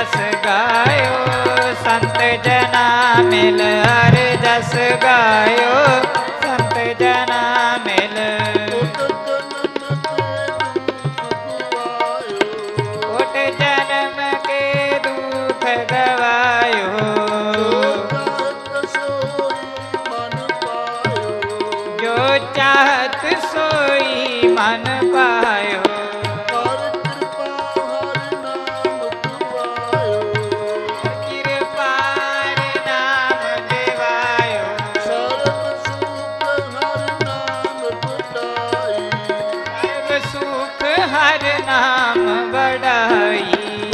ਜਸ ਗਾਇਓ, ਸੰਤ ਜਨਾ ਮਿਲ ਹਰ ਜਸ ਗਾਇਓ, ਸੰਤ ਜਨਾ ਮਿਲ। ਕੋਟ ਜਨਮ ਕੇ ਦੁਖ ਗਵਾਇਓ। ਜੋ ਚਾਹਤ ਸੋਈ ਮਨ ਪਾਇਓ। ਨਾਮ ਵਡਾਈ।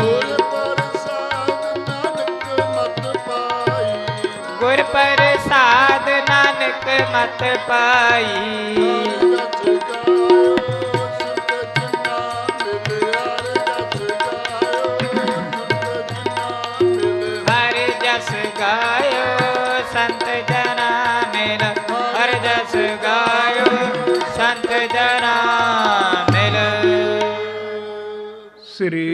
ਗੁਰ ਪ੍ਰਸਾਦ ਨਾਨਕ ਮਤ ਪਾਈ। ਹਰ ਜਸ ਗਾਇਓ ਸੰਤ ਜਨਾ ਮਿਲ ਸ੍ਰੀ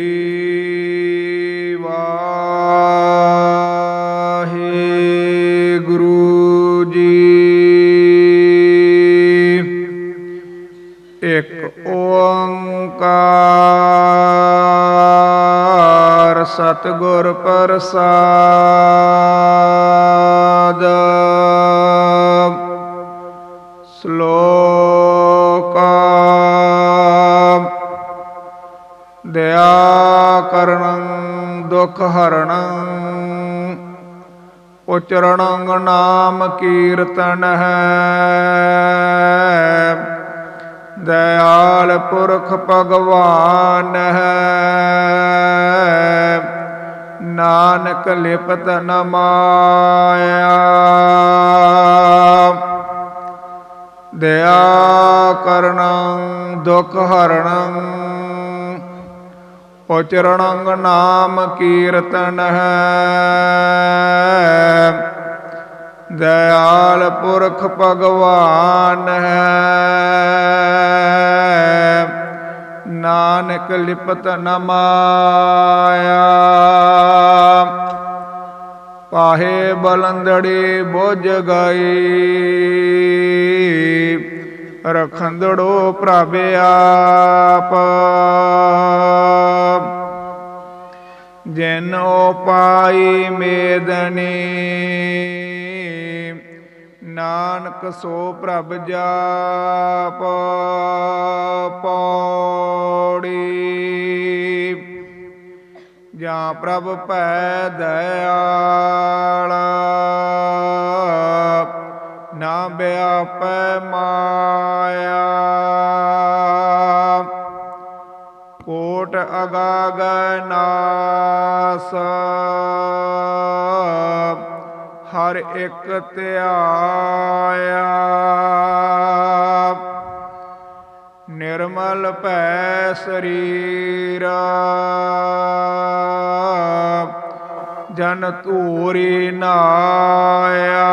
ਵਾਹਿਗੁਰੂ ਜੀ। ਇੱਕ ਓੰਕਾਰ ਸਤਿਗੁਰ ਪ੍ਰਸਾਦ। ਸ਼ਲੋਕ ਦਇਆ ਕਰਣੰ ਦੁਖ ਹਰਣੰ ਉਚਰਣੰ ਨਾਮ ਕੀਰਤਨ ਹੈ। ਦਇਆਲ ਪੁਰਖ ਭਗਵਾਨ ਹੈ। ਨਾਨਕ ਲਿਪਤ ਨ ਮਾਇਆ। ਦਇਆ ਕਰਣੰ ਦੁਖ ਹਰਣੰ ਉਚਰਣੰ ਨਾਮ ਕੀਰਤਨ ਹੈ। ਦਇਆਲ ਪੁਰਖ ਭਗਵਾਨ ਹੈ। ਨਾਨਕ ਲਿਪਤ ਨ ਪਾਹੇ ਬਲੰਦੜੀ ਬੁਝ ਗਈ। ਰਖੰਦੜੋ ਪ੍ਰਭ ਆਪ। ਜਿਨ ਪਾਈ ਮੇਦਨੀ ਨਾਨਕ ਸੋ ਪ੍ਰਭ ਜਾਪ ਪੌੜੀ। ਜਾਂ ਪ੍ਰਭ ਭੈ ਦਇਆਲ ਨਾ ਬਿਆਪੈ ਕੋਟ ਅਗਾਗ ਨਾਸ। ਹਰ ਇੱਕ ਧਿਆਇਆ। ਨਿਰਮਲ ਭੈ ਸਰੀਰ। ਜਨ ਧੂਰੀ ਨਾਇਆ।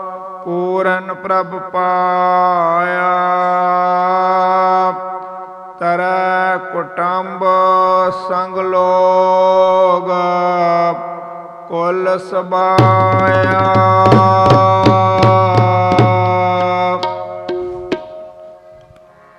ਪੂਰਨ ਪ੍ਰਭ ਪਾਇਆ। ਤਰੈ ਕੁਟੰਬ ਸੰਗ ਲੋਗ ਕੁਲ ਸਬਾਇਆ।